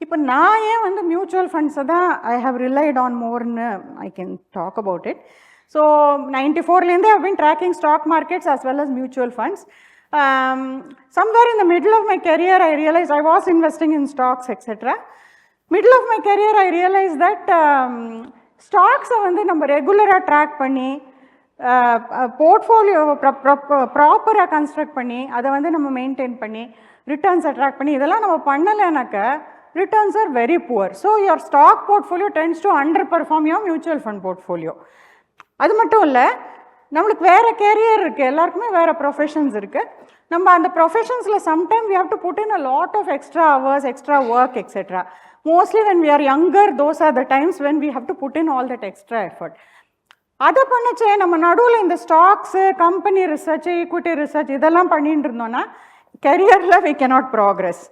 இப்போ நான் ஏன் வந்து மியூச்சுவல் ஃபண்ட்ஸை தான் I have relied on மோர்னு I can talk about it so ninety ஃபோர்லேருந்தே I been tracking stock markets as well as mutual funds somewhere somewhere in middle of my career I realise I was was in stocks stocks, middle of my career I realise that ஸ்டாக்ஸை வந்து நம்ம ரெகுலராக track பண்ணி portfolio ப்ராப்பராக construct பண்ணி அதை வந்து நம்ம maintain பண்ணி ரிட்டர்ன்ஸ் அட்ராக்ட் பண்ணி இதெல்லாம் நம்ம பண்ணலைனாக்க returns are very poor so your stock portfolio tends to underperform mutual mutual fund portfolio அது மட்டும் இல்லை நம்மளுக்கு வேறு கேரியர் இருக்குது எல்லாருக்குமே வேறு ப்ரொஃபஷன்ஸ் இருக்குது நம்ம அந்த ப்ரொஃபஷன்ஸில் sometime we have to put in a lot of extra hours extra work etcetera mostly when we are younger those are the times when we have to put in all that extra effort அதை பண்ணச்சே நம்ம நடுவில் இந்த stocks company research equity research இதெல்லாம் பண்ணிட்டு இருந்தோம்னா கெரியரில் we cannot progress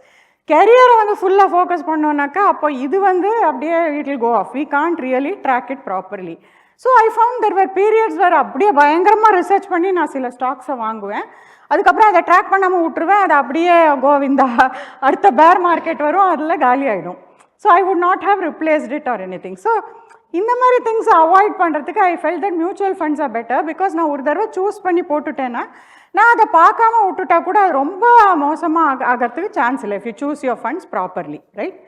கெரியரை வந்து ஃபுல்லாக ஃபோக்கஸ் பண்ணோம்னாக்கா அப்போ இது வந்து அப்படியே it'll go off we can't really track it properly so I found there were periods வேறு அப்படியே பயங்கரமாக ரிசர்ச் பண்ணி நான் சில ஸ்டாக்ஸை வாங்குவேன். அதுக்கப்புறம் அதை ட்ராக் பண்ணாமல் விட்டுருவேன். அது அப்படியே கோவிந்தா அடுத்த பேர் மார்க்கெட் வரும். அதில் காலி ஆகிடும் so I would not have replaced it or anything so இந்த மாதிரி திங்ஸ் அவாய்ட் பண்ணுறதுக்கு I felt that mutual funds are better because நான் ஒரு தடவை சூஸ் பண்ணி போட்டுட்டேன்னா நான் அதை பார்க்காம விட்டுட்டா கூட அது ரொம்ப மோசமாக ஆக ஆகிறதுக்கு சான்ஸ் இல்லை if you choose your funds properly right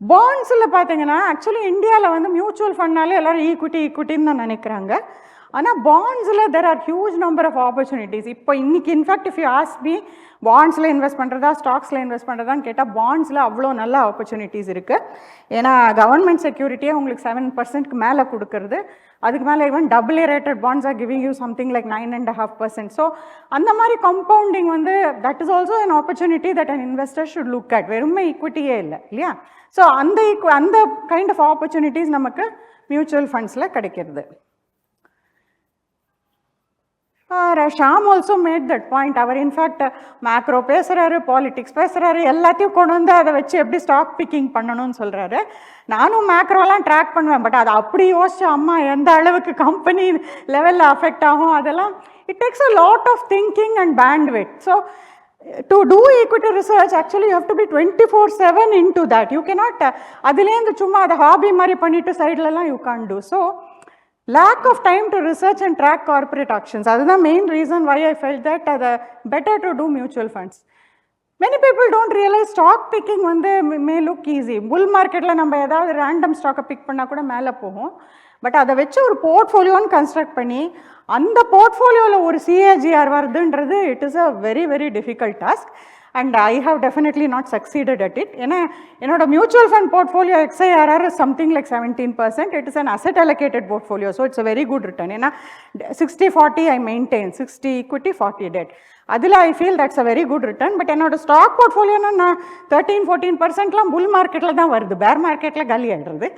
பாண்ட்ஸில் பார்த்தீங்கன்னா ஆக்சுவலி இந்தியாவில் வந்து மியூச்சுவல் ஃபண்ட்னாலே எல்லாரும் ஈக்குட்டி ஈக்விட்டின்னு தான் நினைக்கிறாங்க. ஆனால் பாண்ட்ஸில் there are huge number of opportunities இப்போ இன்னைக்கு in fact if you as be பாண்ட்ஸில் invest பண்ணுறதா ஸ்டாக்ஸில் இன்வெஸ்ட் பண்ணுறதான்னு கேட்டால் பாண்ட்ஸில் அவ்வளோ நல்ல ஆப்பர்ச்சுனிட்டிஸ் இருக்குது ஏன்னா கவர்மெண்ட் செக்யூரிட்டியே உங்களுக்கு செவன் பர்சன்ட்க்கு மேலே கொடுக்கறது. அதுக்கு மேலே even double A rated bonds are giving you something like nine and half percent so அந்த மாதிரி கம்பவுண்டிங் வந்து that is also an opportunity that an investor should look at வெறுமே ஈக்விட்டியே இல்லை இல்லையா? ஸோ அந்த equi- அந்த கைண்ட் ஆஃப் ஆப்பர்ச்சுனிட்டிஸ் நமக்கு மியூச்சுவல் ஃபண்ட்ஸில் கிடைக்கிறது. Sham also made that point our in fact macro பேசுகிறாரு பாலிட்டிக்ஸ் பேசுகிறாரு எல்லாத்தையும் கொண்டு வந்து அதை வச்சு எப்படி ஸ்டாக் பிக்கிங் பண்ணணும்னு சொல்கிறாரு நானும் மேக்ரோலாம் ட்ராக் பண்ணுவேன் பட் அதை அப்படி யோசிச்சு அம்மா எந்த அளவுக்கு கம்பெனி லெவலில் அஃபெக்ட் ஆகும் அதெல்லாம் it takes a lot of thinking and bandwidth so to do equity research actually you have to be twenty four seven into that you cannot அதுலேருந்து சும்மா அதை ஹாபி மாதிரி பண்ணிட்டு சைட்லலாம் you can do so lack of time to research and track corporate actions அதுதான் main reason why I felt that அதை better to do mutual funds many people don't realise stock picking வந்து may look easy புல் மார்க்கெட்டில் நம்ம ஏதாவது random ஸ்டாக்கை big பண்ணால் கூட மேலே போகும். பட் அதை வச்சு ஒரு போர்ட்ஃபோலியோன்னு கன்ஸ்ட்ரக்ட் பண்ணி அந்த போர்ட்ஃபோலியோவில் ஒரு CAGR வருதுன்றது it is a very very difficult task and I have definitely not succeeded at it ஏன்னா என்னோட mutual fund portfolio XIRR something like seventeen percent it is an asset allocated portfolio so it's a very good return ஏன்னா sixty forty I maintain sixty equity forty debt அதில் I feel that's a very good return but என்னோட stock போர்ட்ஃபோலியோனா நான் thirteen fourteen பர்சன்ட்லாம் புல் மார்க்கெட்டில் தான் வருது. பேர் மார்க்கெட்டில் காலி ஆகிடுறது